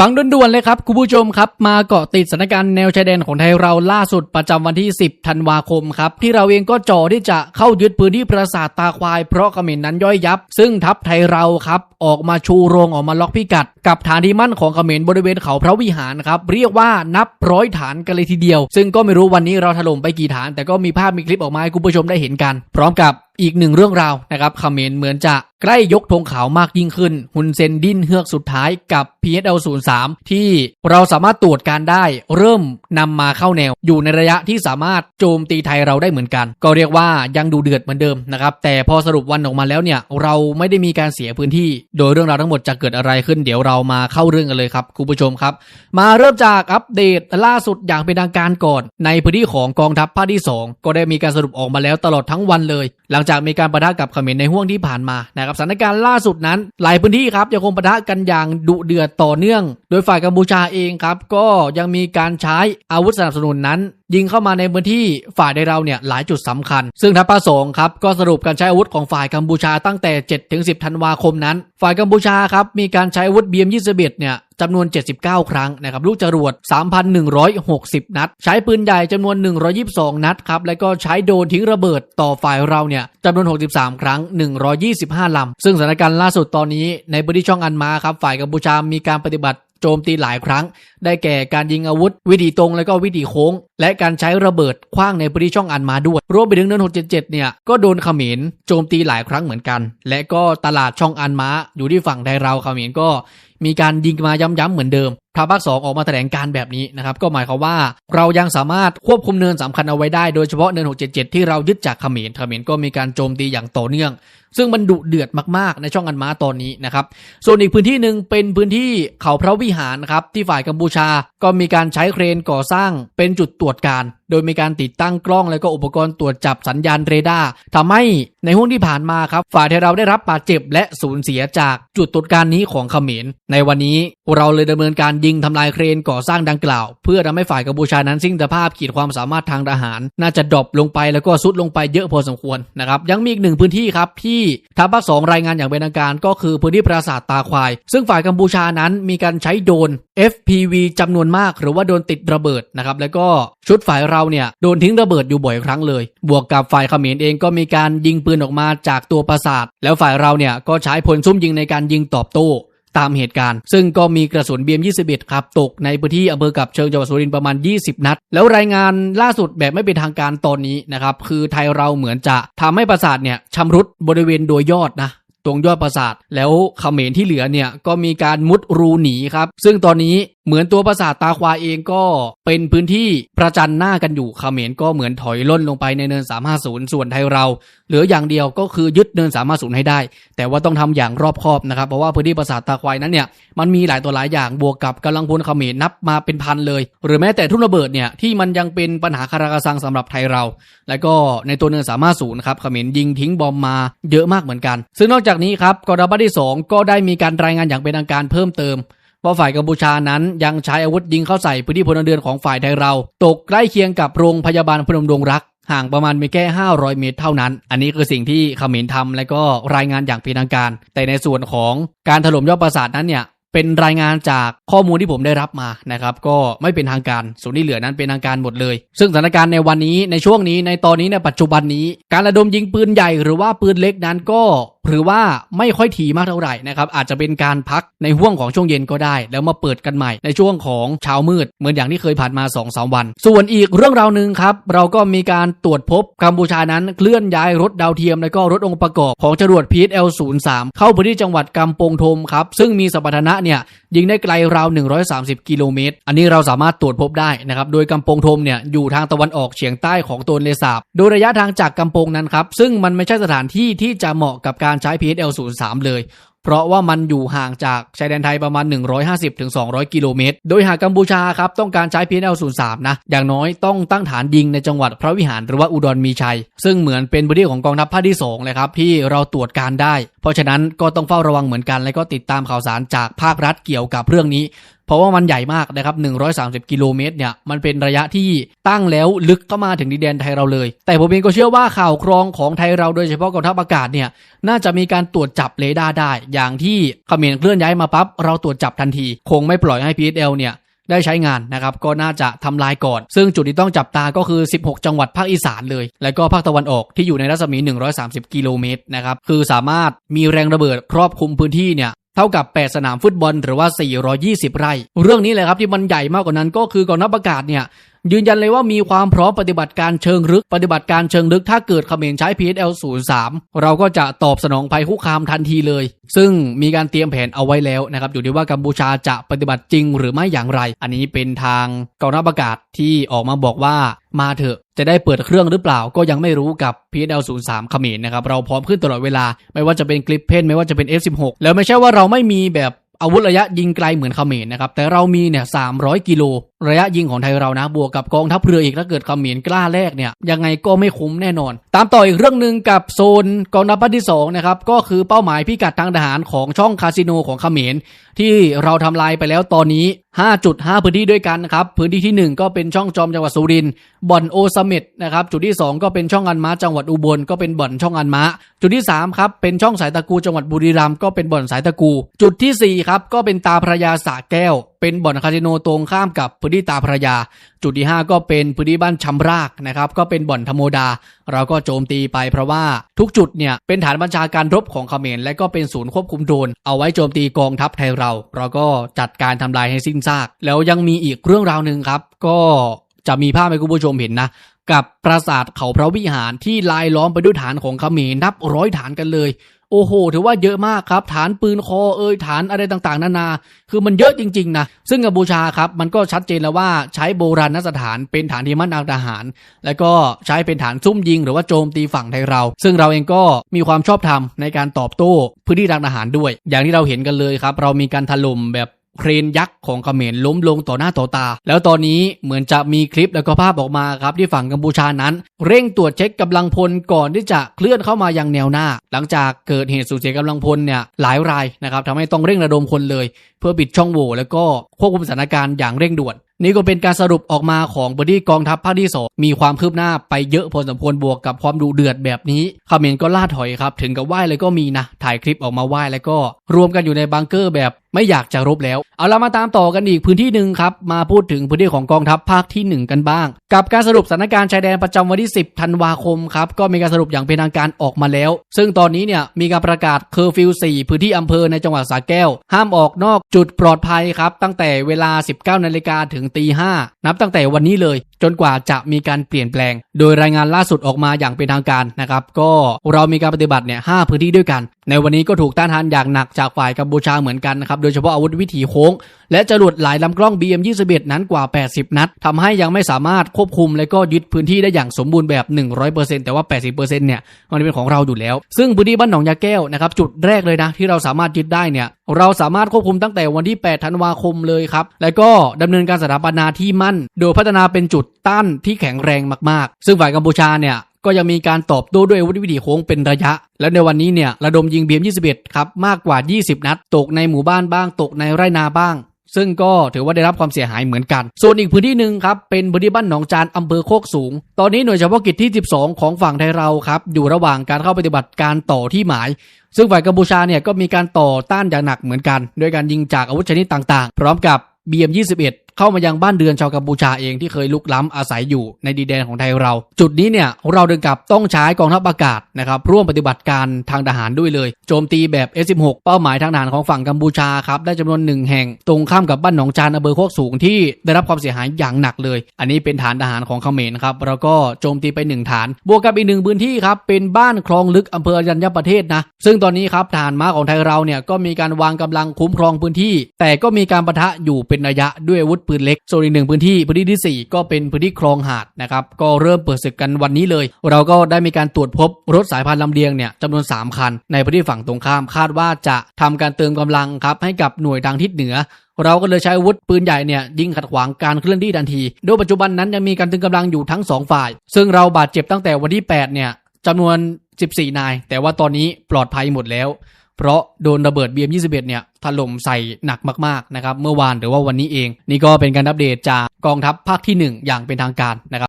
ฟังด่วนๆเลยครับ คุณผู้ชมครับ มาเกาะติดสถานการณ์แนวชายแดนของไทยเราล่าสุดประจำวันที่ 10 ธันวาคมครับ ที่เราเองก็จ่อที่จะเข้ายึดพื้นที่ปราสาทตาควาย เพราะเขมรนั้นย่อยยับ ซึ่งทัพไทยเราครับ ออกมาชูโรงออกมาล็อกพิกัด กับฐานที่มั่นของเขมรบริเวณเขาพระวิหารครับ เรียกว่านับร้อยฐานกันเลยทีเดียว ซึ่งก็ไม่รู้วันนี้เราถล่มไปกี่ฐาน แต่ก็มีภาพมีคลิปออกมาให้คุณผู้ชมได้เห็นกัน พร้อมกับ อีกหนึ่งเรื่องราวนะครับเขมรเหมือนจะใกล้ยกธงขาวมากยิ่งขึ้นฮุนเซนดิ้นเฮือกสุดท้ายกับ PSL 0 3 ที่เราสามารถตรวจการได้ เริ่มนำมาเข้าแนว อยู่ในระยะที่สามารถโจมตีไทยเราได้เหมือนกัน ก็เรียกว่ายังดูเดือดเหมือนเดิมนะครับ แต่พอสรุปวันออกมาแล้วเนี่ย เราไม่ได้มีการเสียพื้นที่ โดยเรื่องราวทั้งหมดจะเกิดอะไรขึ้นเดี๋ยวเรามาเข้าเรื่องกันเลยครับคุณผู้ชมครับ มาเริ่มจากอัปเดตล่าสุดอย่างเป็นทางการก่อน ในพื้นที่ของกองทัพภาคที่ 2 ก็ได้มีการสรุปออกมาแล้วตลอดทั้งวันเลย หลังจากมีการประทะกับเขมรในห่วงที่ผ่านมานะครับสถานการณ์ล่าสุดนั้น หลายพื้นที่ครับยังคงประทะกันอย่างดุเดือดต่อเนื่อง โดยฝ่ายกัมพูชาเองครับก็ยังมีการใช้อาวุธสนับสนุนนั้น ยิงเข้ามาในพื้นที่ฝ่ายในเราเนี่ยหลายจุดสำคัญ ซึ่งทัพภาคสงครับก็สรุปการใช้อาวุธของฝ่ายกัมพูชาตั้งแต่7ถึง10 ธันวาคมนั้น ฝ่ายกัมพูชาครับมีการใช้อาวุธ BM21 เนี่ยจำนวน 79 ครั้งนะครับลูกจรวด 3,160 นัด ใช้ปืนใหญ่จำนวน 122 นัดครับแล้วก็ใช้โดนทิ้งระเบิดต่อฝ่ายเราเนี่ยจำนวน 63 ครั้ง 125 ลำ ซึ่งสถานการณ์ล่าสุดตอนนี้ในพื้นที่ช่องอันมาครับฝ่ายกัมพูชามีการปฏิบัติ โจมตีหลายครั้ง ได้แก่การยิงอาวุธ วิธีตรงและก็วิธีโค้ง และการใช้ระเบิดคว้างในพื้นที่ช่องอันมาด้วย รวมไปถึงเนิน677 เนี่ย ก็โดนเขมรโจมตีหลายครั้งเหมือนกัน และก็ตลาดช่องอันมาอยู่ที่ฝั่งไทยเราเขมรก็มีการยิงมาย้ำๆเหมือนเดิม ทางภาคสองออกมาแถลงการแบบนี้นะครับ ก็หมายความว่าเรายังสามารถควบคุมเนินสำคัญเอาไว้ได้โดยเฉพาะเนิน 677 ที่เรายึดจากเขมรเขมรก็มีการโจมตีอย่างต่อเนื่อง ซึ่งมันดุเดือดมากๆ ในช่องอันม้าตอนนี้นะครับ ส่วนอีกพื้นที่หนึ่งเป็นพื้นที่เขาพระวิหารครับที่ฝ่ายกัมพูชา ก็มีการใช้เครนก่อสร้างเป็นจุดตรวจการ โดยมีการติดตั้งกล้อง และก็อุปกรณ์ตรวจจับสัญญาณเรดาร์ทำให้ในห่วงที่ผ่านมาครับ ฝ่ายไทยเราได้รับบาดเจ็บและสูญเสียจากจุดตรวจการนี้ของเขมรในวันนี้เราเลยดำเนินการยิงทำลายเครนก่อสร้างดังกล่าว เพื่อทำให้ฝ่ายกัมพูชานั้นสิ้นสภาพขีดความสามารถทางทหาร น่าจะดรอปลงไปแล้วก็ซุดลงไปเยอะพอสมควรนะครับยังมีอีกหนึ่งพื้นที่ครับที่ทัพภาคสองรายงานอย่างเป็นทางการ ก็คือพื้นที่ปราสาทตาควาย ซึ่งฝ่ายกัมพูชานั้นมีการใช้โดรน FPV จำนวนมาก หรือว่าโดนติดระเบิดนะครับแล้วก็ชุดฝ่ายเราเนี่ยโดนทิ้งระเบิดอยู่บ่อยครั้งเลย บวกกับฝ่ายเขมรเองก็มีการยิงปืนออกมาจากตัวปราสาท แล้วฝ่ายเราเนี่ยก็ใช้พลซุ่มยิงในการยิงตอบโต้ ตามเหตุการณ์ ซึ่งก็มีกระสุนเบียม21ครับตกในพื้นที่อำเภอกับเชิงจังหวัดสุรินทร์ประมาณ 20 นัด แล้วรายงานล่าสุดแบบไม่เป็นทางการตอนนี้นะครับคือไทยเราเหมือนจะทำให้ปราสาทเนี่ยชำรุดบริเวณโดยยอดนะ ตรงยอดปราสาท แล้วเขมรที่เหลือเนี่ยก็มีการมุดรูหนีครับ ซึ่งตอนนี้เหมือนตัวปราสาทตาควาเองก็เป็นพื้นที่ประจันหน้ากันอยู่เขมรก็เหมือนถอยล่นลงไปในเนิน 350 ส่วนไทยเรา เหลืออย่างเดียวก็คือยึดเนิน 350 ให้ได้ แต่ว่าต้องทำอย่างรอบคอบนะครับเพราะว่าพื้นที่ปราสาทตาควายนั้นเนี่ยมันมีหลายตัวหลายอย่างบวกกับกำลังพลเขมรนับมาเป็นพันเลย หรือแม้แต่ทุ่นระเบิดเนี่ยที่มันยังเป็นปัญหาคาราคาซังสำหรับไทยเรา แล้วก็ในตัวเนิน 350 ครับเขมรยิงทิ้งบอมมาเยอะมากเหมือนกัน ซึ่งนอกจากนี้ครับกองทัพภาคที่ 2 ก็ได้มีการรายงานอย่างเป็นทางการเพิ่มเติม ว่าฝ่ายกัมพูชานั้นยังใช้อาวุธยิงเข้าใส่พื้นที่พลเรือนของฝ่ายไทยเรา ตกใกล้เคียงกับโรงพยาบาลพนมดงรัก ห่างประมาณไม่แค่ 500 เมตรเท่านั้น อันนี้คือสิ่งที่เขมรทำและก็รายงานอย่างเป็นทางการ แต่ในส่วนของการถล่มยอดปราสาทนั้นเนี่ยเป็นรายงานจากข้อมูลที่ผมได้รับมานะครับ ก็ไม่เป็นทางการ ส่วนที่เหลือนั้นเป็นทางการหมดเลย ซึ่งสถานการณ์ในวันนี้ในช่วงนี้ในตอนนี้ในปัจจุบันนี้ การระดมยิงปืนใหญ่หรือว่าปืนเล็กนั้นก็ หรือว่าไม่ค่อยถี่มากเท่าไหร่นะครับอาจจะเป็นการพักในห่วงของช่วงเย็นก็ได้ แล้วมาเปิดกันใหม่ในช่วงของเช้ามืด เหมือนอย่างที่เคยผ่านมา2อสวัน ส่วนอีกเรื่องราวหนึ่งครับ เราก็มีการตรวจพบกัมพูชานั้นเคลื่อนย้ายรถดาวเทียม และก็รถองค์ประกอบของจรวด PSL 0 3เข้าพื้นที่จังหวัดกำปงทมครับซึ่งมีสมรรถนะเนี่ยยิงได้ไกลราว 130 กิโลเมตร อันนี้เราสามารถตรวจพบได้นะครับโดยกำปงทมเนี่ยอยู่ทางตะวันออกเฉียงใต้ของตัวเลสาบ โดยระยะทางจากกำปงนั้นครับซึ่งมันไม่ใช่สถานที่ที่จะเหมาะกับการใช้ PSL 0 3 เลย เพราะว่ามันอยู่ห่างจากชายแดนไทยประมาณ 150-200 กิโลเมตร โดยหากกัมพูชาครับต้องการใช้ PNL 03 นะ อย่างน้อยต้องตั้งฐานยิงในจังหวัดพระวิหารหรือว่าอุดรมีชัย ซึ่งเหมือนเป็นพื้นที่ของกองทัพภาคที่ 2 เลยครับ ที่เราตรวจการได้ เพราะฉะนั้นก็ต้องเฝ้าระวังเหมือนกัน และก็ติดตามข่าวสารจากภาครัฐเกี่ยวกับเรื่องนี้ เพราะว่ามันใหญ่มากนะครับ 130 กิโลเมตรเนี่ย มันเป็นระยะที่ตั้งแล้วลึกเข้ามาถึงดินแดนไทยเราเลย แต่ผมเองก็เชื่อว่าข่าวครองของไทยเราโดยเฉพาะกองทัพอากาศเนี่ย น่าจะมีการตรวจจับเรดาร์ได้ อย่างที่เขมรเคลื่อนย้ายมาปั๊บ เราตรวจจับทันที คงไม่ปล่อยให้ PSL เนี่ยได้ใช้งานนะครับก็น่าจะทำลายก่อน ซึ่งจุดที่ต้องจับตาก็คือ 16 จังหวัดภาคอีสานเลย แล้วก็ภาคตะวันออกที่อยู่ในรัศมี 130 กิโลเมตรนะครับคือสามารถมีแรงระเบิดครอบคลุมพื้นที่เนี่ย เท่ากับ 8 สนามฟุตบอลหรือว่า 420 ไร่ เรื่องนี้เลยครับที่มันใหญ่มากกว่านั้นก็คือกองทัพอากาศเนี่ย ยืนยันเลยว่ามีความพร้อมปฏิบัติการเชิงลึก ปฏิบัติการเชิงลึกถ้าเกิดเขมรใช้ PSL 03 เราก็จะตอบสนองภัยคุกคามทันทีเลย ซึ่งมีการเตรียมแผนเอาไว้แล้วนะครับ อยู่ที่ว่ากัมพูชาจะปฏิบัติจริงหรือไม่อย่างไร อันนี้เป็นทางกองทัพอากาศที่ออกมาบอกว่ามาเถอะจะได้เปิดเครื่องหรือเปล่าก็ยังไม่รู้กับ PSL 03เขมรนะครับ เราพร้อมขึ้นตลอดเวลา ไม่ว่าจะเป็นกลิปเพนไม่ว่าจะเป็น F16 แล้วไม่ใช่ว่าเราไม่มีแบบอาวุธระยะยิงไกลเหมือนเขมรนะครับ แต่เรามีเนี่ย300 กิโลระยะยิงของไทยเรานะ บวกกับกองทัพเรืออีกถ้าเกิดเขมรกล้าแรกเนี่ยยังไงก็ไม่คุ้มแน่นอน ตามต่ออีกเรื่องหนึ่งกับโซนกองทัพภาคที่2นะครับก็คือเป้าหมายพิกัดทางทหารของช่องคาสิโนของเขมรที่เราทำลายไปแล้วตอนนี้ 5.5 พื้นที่ด้วยกันนะครับพื้นที่ที่ 1 ก็เป็นช่องจอมจังหวัดสุรินทร์บ่อนโอซาเมตนะครับจุดที่ 2 ก็เป็นช่องอันม้าจังหวัดอุบลก็เป็นบ่อนช่องอันม้า จุดที่3ครับเป็นช่องสายตะกูจังหวัดบุรีรัมย์ก็เป็นบ่อนสายตะกู จุดทีสี่4ครับก็เป็นตาพระยาสะแก้วเป็นบ่อนคาสิโนตรงข้ามกับพื้นที่ตาพระยา จุดที่ 5 ก็เป็นพื้นที่บ้านชำรากนะครับก็เป็นบ่อนธรรมดา เราก็โจมตีไปเพราะว่าทุกจุดเนี่ยเป็นฐานบัญชาการรบของเขมรและก็เป็นศูนย์ควบคุมโดรนเอาไว้โจมตีกองทัพไทยเรา เราก็จัดการทำลายให้สิ้นซาก แล้วยังมีอีกเรื่องราวหนึ่งครับ ก็จะมีภาพให้คุณผู้ชมเห็นนะกับปราสาทเขาพระวิหารที่ลายล้อมไปด้วยฐานของเขมรนับร้อยฐานกันเลย โอ้โห ถือว่าเยอะมากครับ ฐานปืนคอเอ่ยฐานอะไรต่างๆ นานา คือมันเยอะจริง ๆ นะ ซึ่งกัมพูชาครับ มันก็ชัดเจนแล้วว่าใช้โบราณสถานเป็นฐานที่มั่นอาทหาร แล้วก็ใช้เป็นฐานซุ่มยิง หรือว่าโจมตีฝั่งไทยเรา ซึ่งเราเองก็มีความชอบธรรมในการตอบโต้พื้นที่ทางทหารด้วย อย่างที่เราเห็นกันเลยครับ เรามีการถล่มแบบ เครนยักษ์ของเขมรล้มลงต่อหน้าต่อตา แล้วตอนนี้เหมือนจะมีคลิปแล้วก็ภาพออกมาครับที่ฝั่งกัมพูชานั้น เร่งตรวจเช็คกำลังพลก่อนที่จะเคลื่อนเข้ามายังแนวหน้า หลังจากเกิดเหตุสูญเสียกำลังพลเนี่ยหลายรายนะครับทำให้ต้องเร่งระดมคนเลย เพื่อปิดช่องโหว่แล้วก็ควบคุมสถานการณ์อย่างเร่งด่วน นี่ก็เป็นการสรุปออกมาของบอดี้กองทัพภาคที่สองมีความคืบหน้าไปเยอะพอสมควรบวกกับความดูเดือดแบบนี้เขมรก็ล่าถอยครับ ถึงกับไหว้เลยก็มีนะ ถ่ายคลิปออกมาไหว้แล้วก็รวมกันอยู่ในบังเกอร์แบบไม่อยากจะรบแล้ว เอาละมาตามต่อกันอีกพื้นที่หนึ่งครับ มาพูดถึงพื้นที่ของกองทัพภาคที่ 1 กันบ้าง กับการสรุปสถานการณ์ชายแดนประจำวันที่ 10 ธันวาคมครับ ก็มีการสรุปอย่างเป็นทางการออกมาแล้ว ซึ่งตอนนี้เนี่ยมีการประกาศเคอร์ฟิว 4 พื้นที่อำเภอในจังหวัดสระแก้ว ห้ามออกนอกจุดปลอดภัยครับ ตั้งแต่เวลา 19นาฬิกาถึงตี5นับตั้งแต่วันนี้เลย จนกว่าจะมีการเปลี่ยนแปลง โดยรายงานล่าสุดออกมาอย่างเป็นทางการนะครับ ก็เรามีการปฏิบัติเนี่ยห้าพื้นที่ด้วยกัน ในวันนี้ก็ถูกต้านทานอย่างหนักจากฝ่ายกัมพูชาเหมือนกันนะครับ โดยเฉพาะอาวุธวิถีโค้ง และจรวดหลายลำกล้อง BM21 นั้นกว่า 80 นัดทำให้ยังไม่สามารถควบคุม และก็ยึดพื้นที่ได้อย่างสมบูรณ์แบบ 100%แต่ว่า 80%เนี่ยมันเป็นของเราอยู่แล้ว ซึ่งพื้นที่บ้านหนองยาแก้วนะครับจุดแรกเลยนะที่เราสามารถยึดได้เนี่ยเราสามารถควบคุมตั้งแต่วันที่ 8 ธันวาคมเลยครับ และก็ดำเนินการสถาปนาที่มั่น โดยพัฒนาเป็นจุดต้านที่แข็งแรงมากๆ ซึ่งฝ่ายกัมพูชาเนี่ยก็ยังมีการตอบโต้ด้วยอาวุธวิถีโค้งเป็นระยะ และในวันนี้เนี่ยระดมยิงเบียม 21 ครับ มากกว่า 20 นัด ตกในหมู่บ้านบ้าง ตกในไร่นาบ้าง ซึ่งก็ถือว่าได้รับความเสียหายเหมือนกัน ส่วนอีกพื้นที่หนึ่งครับเป็นพื้นที่บ้านหนองจานอำเภอโคกสูง ตอนนี้หน่วยเฉพาะกิจที่ 12 ของฝั่งไทยเราครับอยู่ระหว่างการเข้าปฏิบัติการต่อที่หมาย ซึ่งฝ่ายกัมพูชาเนี่ยก็มีการต่อต้านอย่างหนักเหมือนกัน โดยการยิงจากอาวุธชนิดต่างๆ พร้อมกับ BM21 เข้ามายังบ้านเรือนชาวกัมพูชาเองที่เคยลุกล้ำอาศัยอยู่ในดินแดนของไทยเรา จุดนี้เนี่ยเราเดินกลับต้องใช้กองทัพอากาศนะครับร่วมปฏิบัติการทางทหารด้วยเลย โจมตีแบบ S16 เป้าหมายทางทหารของฝั่งกัมพูชาครับได้จำนวนหนึ่งแห่ง ตรงข้ามกับบ้านหนองจานอำเภอโคกสูงที่ได้รับความเสียหายอย่างหนักเลย อันนี้เป็นฐานทหารของเขมรครับแล้วก็โจมตีไปหนึ่งฐาน บวกกับอีกหนึ่งพื้นที่ครับเป็นบ้านคลองลึกอำเภออรัญญประเทศนะซึ่งตอนนี้ครับฐานม้าของไทยเราเนี่ยก็มีการวางกำลังคุ้มครองพื้นที่ แต่ก็มีการปะทะอยู่เป็นระยะด้วยอาวุธปืนเล็กส่วนอีกหนึ่งพื้นที่พื้นที่ที่ 4 ก็เป็นพื้นที่คลองหาดนะครับก็เริ่มเปิดศึกกันวันนี้เลย เราก็ได้มีการตรวจพบรถสายพานลำเลียงเนี่ยจำนวน 3 คัน ในพื้นที่ฝั่งตรงข้ามคาดว่าจะทำการเติมกำลังครับให้กับหน่วยทางทิศเหนือเราก็เลยใช้อาวุธปืนใหญ่เนี่ยยิงขัดขวางการเคลื่อนที่ทันที โดยปัจจุบันนั้นยังมีการตึงกำลังอยู่ทั้ง 2 ฝ่าย ซึ่งเราบาดเจ็บตั้งแต่วันที่ 8 เนี่ยจำนวน 14 นาย แต่ว่าตอนนี้ปลอดภัยหมดแล้ว เพราะโดนระเบิด BM21 เนี่ยถล่มใส่หนักมากๆนะครับเมื่อวานหรือว่าวันนี้เอง นี่ก็เป็นการอัปเดตจากกองทัพภาคที่ 1 อย่างเป็นทางการนะครับ